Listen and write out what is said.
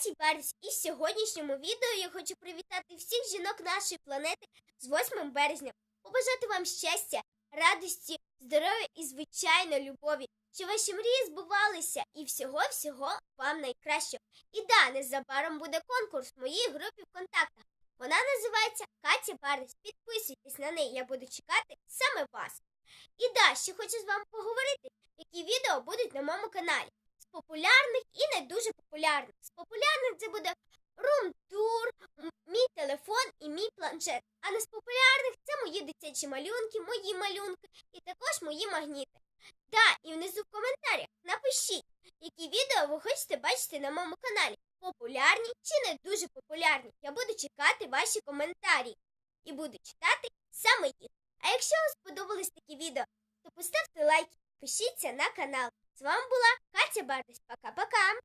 Каті Берез, і в сьогоднішньому відео я хочу привітати всіх жінок нашої планети з 8 березня, побажати вам щастя, радості, здоров'я і звичайно любові, щоб ваші мрії збувалися і всього-всього вам найкращого. І да, незабаром буде конкурс в моїй групі ВКонтактах. Вона називається Катя Берез. Підписуйтесь на неї, я буду чекати саме вас. І да, ще хочу з вами поговорити, які відео будуть на моєму каналі. З популярних і не дуже популярних. Буде рум-тур, мій телефон і мій планшет. А не з популярних це мої дитячі малюнки, мої малюнки і також мої магніти. Да, і внизу в коментарях напишіть, які відео ви хочете бачити на моєму каналі. Популярні чи не дуже популярні. Я буду чекати ваші коментарі і буду читати саме їх. А якщо вам сподобались такі відео, то поставте лайк, підпишіться на канал. З вами була Катя Бардась. Пока-пока!